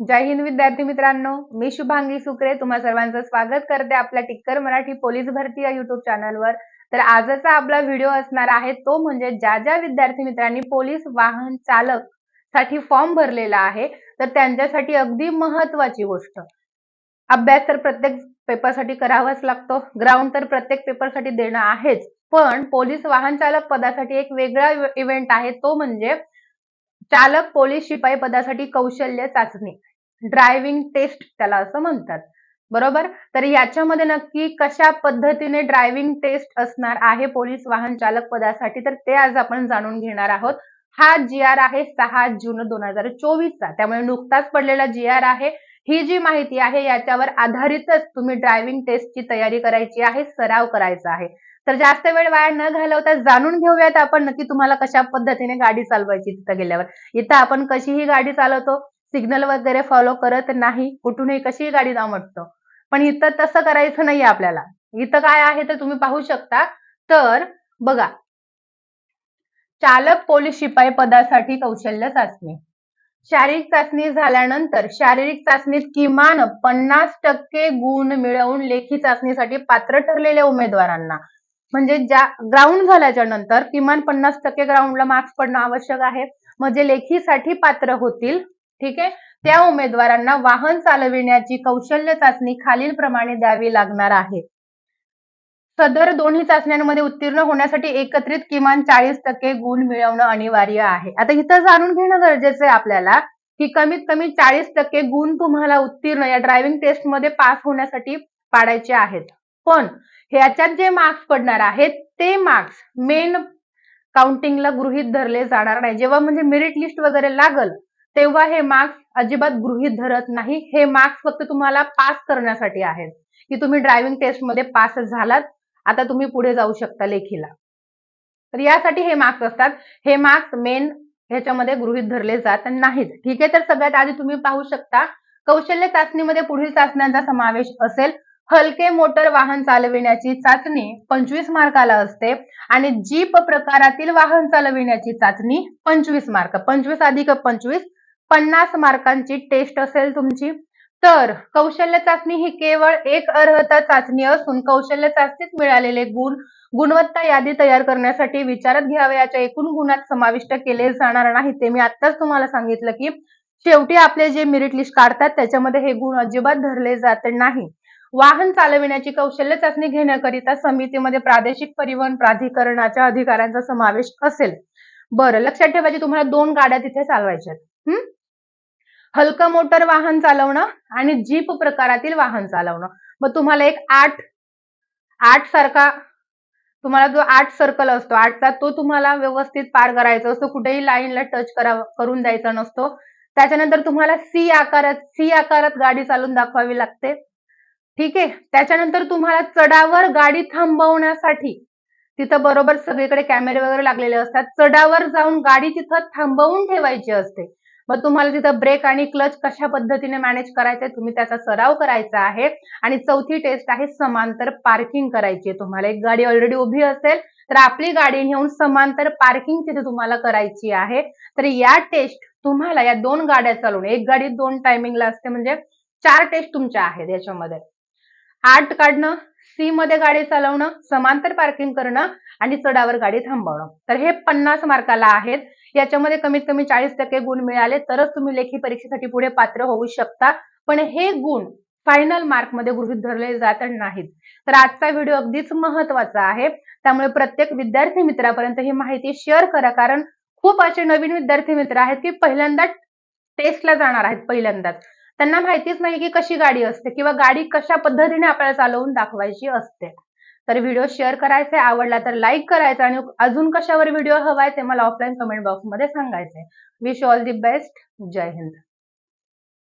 जय हिंद विद्यार्थी मित्रांनो. मी शुभांगी सुकरे. तुम्हा सर्वांचं स्वागत करते आपल्या टिक्कर मराठी पोलीस भरती या युट्यूब चॅनलवर तर आजचा आपला व्हिडिओ असणार आहे तो म्हणजे ज्या ज्या विद्यार्थी मित्रांनी पोलीस वाहन चालकसाठी फॉर्म भरलेला आहे तर त्यांच्यासाठी अगदी महत्वाची गोष्ट. अभ्यास तर प्रत्येक पेपरसाठी करावाच लागतो ग्राउंड तर प्रत्येक पेपरसाठी देणं आहेच. पण पोलीस वाहन चालक पदासाठी एक वेगळा इव्हेंट आहे तो म्हणजे चालक पोलीस शिपाई पदासाठी कौशल्य चाचणी ड्रायव्हिंग टेस्ट त्याला असं म्हणतात. बरोबर? तर याच्यामध्ये नक्की कशा पद्धतीने ड्रायव्हिंग टेस्ट असणार आहे पोलीस वाहन चालक पदासाठी? तर ते आज आपण जाणून घेणार आहोत. हा जी आर आहे सहा जून दोन हजार चोवीसचा. त्यामुळे नुकताच पडलेला जी आर आहे. ही जी माहिती आहे याच्यावर आधारितच तुम्ही ड्रायव्हिंग टेस्टची तयारी करायची आहे सराव करायचा आहे. तर जास्त वेळ वाया न घालवता जाणून घेऊयात आपण नक्की तुम्हाला कशा पद्धतीने गाडी चालवायची तिथं गेल्यावर. इथं आपण कशीही गाडी चालवतो सिग्नल वगैरे फॉलो करत नाही कुठूनही कशीही गाडी दामटतो पण इथं तसं करायचं नाहीये आपल्याला. इथं काय आहे तर तुम्ही पाहू शकता. तर बघा चालक पोलीस शिपाई पदासाठी कौशल्य चाचणी. शारीरिक चाचणी झाल्यानंतर शारीरिक चाचणीत किमान पन्नास टक्के गुण मिळवून लेखी चाचणीसाठी पात्र ठरलेल्या उमेदवारांना. म्हणजे ज्या ग्राउंड झाल्याच्यानंतर किमान पन्नास टक्के ग्राउंडला मार्क्स पडणं आवश्यक आहे. म्हणजे लेखीसाठी पात्र होतील ठीक आहे त्या उमेदवारांना वाहन चालविण्याची कौशल्य चाचणी खालील प्रमाणे द्यावी लागणार आहे. सदर दोन्ही चाचण्यांमध्ये उत्तीर्ण होण्यासाठी एकत्रित किमान चाळीस टक्के गुण मिळवणं अनिवार्य आहे. आता इथं जाणून घेणं गरजेचं आहे आपल्याला की कमीत कमी चाळीस टक्के गुण तुम्हाला उत्तीर्ण या ड्रायव्हिंग टेस्टमध्ये पास होण्यासाठी पाडायचे आहेत. पण ह्याच्यात जे मार्क्स पडणार आहेत ते मार्क्स मेन काउंटिंगला गृहित धरले जाणार नाही. जेव्हा म्हणजे मेरिट लिस्ट वगैरे लागल तेव्हा हे मार्क्स अजिबात गृहित धरत नाही. हे मार्क्स फक्त तुम्हाला पास करण्यासाठी आहेत. की तुम्ही ड्रायव्हिंग टेस्टमध्ये पास झालात आता तुम्ही पुढे जाऊ शकता लेखीला. तर यासाठी हे मार्क्स असतात. हे मार्क्स मेन ह्याच्यामध्ये गृहित धरले जात नाहीत. ठीक आहे तर सगळ्यात आधी तुम्ही पाहू शकता कौशल्य चाचणीमध्ये पुढील चाचण्यांचा समावेश असेल. हलके मोटर वाहन चालविण्याची चाचणी पंचवीस मार्काला असते आणि जीप प्रकारातील वाहन चालविण्याची चाचणी पंचवीस मार्क. पंचवीस अधिक पंचवीस पन्नास मार्कांची टेस्ट असेल तुमची. तर कौशल्य चाचणी ही केवळ एक अर्हता चाचणी असून कौशल्य चाचणीत मिळालेले गुण गुणवत्ता यादी तयार करण्यासाठी विचारात घ्यावयाच्या एकूण गुणात समाविष्ट केले जाणार नाही ते मी आत्ताच तुम्हाला सांगितलं की शेवटी आपले जे मेरिट लिस्ट काढतात त्याच्यामध्ये हे गुण अजिबात धरले जात नाही. वाहन चालविण्याची कौशल्य चाचणी घेण्याकरिता समितीमध्ये प्रादेशिक परिवहन प्राधिकरणाच्या अधिकाऱ्यांचा समावेश असेल. बरं लक्षात ठेवायची तुम्हाला दोन गाड्या तिथे चालवायच्या हम्म हलकं मोटर वाहन चालवणं आणि जीप प्रकारातील वाहन चालवणं. मग तुम्हाला एक आठ आठ सारखा तुम्हाला जो आठ सर्कल असतो आठचा तो तुम्हाला व्यवस्थित पार करायचा असतो. कुठेही लाईनला टच करा करून द्यायचा नसतो. त्याच्यानंतर तुम्हाला सी आकारात सी आकारात गाडी चालून दाखवावी लागते. ठीक आहे? त्याच्यानंतर तुम्हाला चढावर गाडी थांबवण्यासाठी तिथं बरोबर सगळीकडे कॅमेरे वगैरे लागलेले असतात. चढावर जाऊन गाडी तिथं थांबवून ठेवायची असते. मग तुम्हाला तिथं ब्रेक आणि क्लच कशा पद्धतीने मॅनेज करायचंय तुम्ही त्याचा सराव करायचा आहे. आणि चौथी टेस्ट आहे समांतर पार्किंग करायची. आहे तुम्हाला एक गाडी ऑलरेडी उभी असेल तर आपली गाडी नेऊन समांतर पार्किंग तिथे तुम्हाला करायची आहे. तर या टेस्ट तुम्हाला या दोन गाड्या चालवून एक गाडी दोन टायमिंगला असते म्हणजे चार टेस्ट तुमच्या आहेत याच्यामध्ये. आठ काढणं सी मध्ये गाडी चालवणं समांतर पार्किंग करणं आणि चढावर गाडी थांबवणं. तर हे पन्नास मार्काला आहेत. याच्यामध्ये कमीत कमी चाळीस टक्के गुण मिळाले तरच तुम्ही लेखी परीक्षेसाठी पुढे पात्र होऊ शकता. पण हे गुण फायनल मार्कमध्ये गृहित धरले जात नाहीत. तर आजचा व्हिडिओ अगदीच महत्त्वाचा आहे. त्यामुळे प्रत्येक विद्यार्थी मित्रापर्यंत ही माहिती शेअर करा. कारण खूप असे नवीन विद्यार्थी मित्र आहेत की पहिल्यांदा टेस्टला जाणार आहेत पहिल्यांदाच. त्यांना माहितीच नाही की कशी गाडी असते किंवा गाडी कशा पद्धतीने आपल्याला चालवून दाखवायची असते. तर व्हिडिओ शेअर करायचे आवडला तर लाईक करायचा आणि अजून कशावर व्हिडिओ हवाय ते मला ऑफलाईन कमेंट बॉक्समध्ये सांगायचंय विश ऑल दी बेस्ट जय हिंद.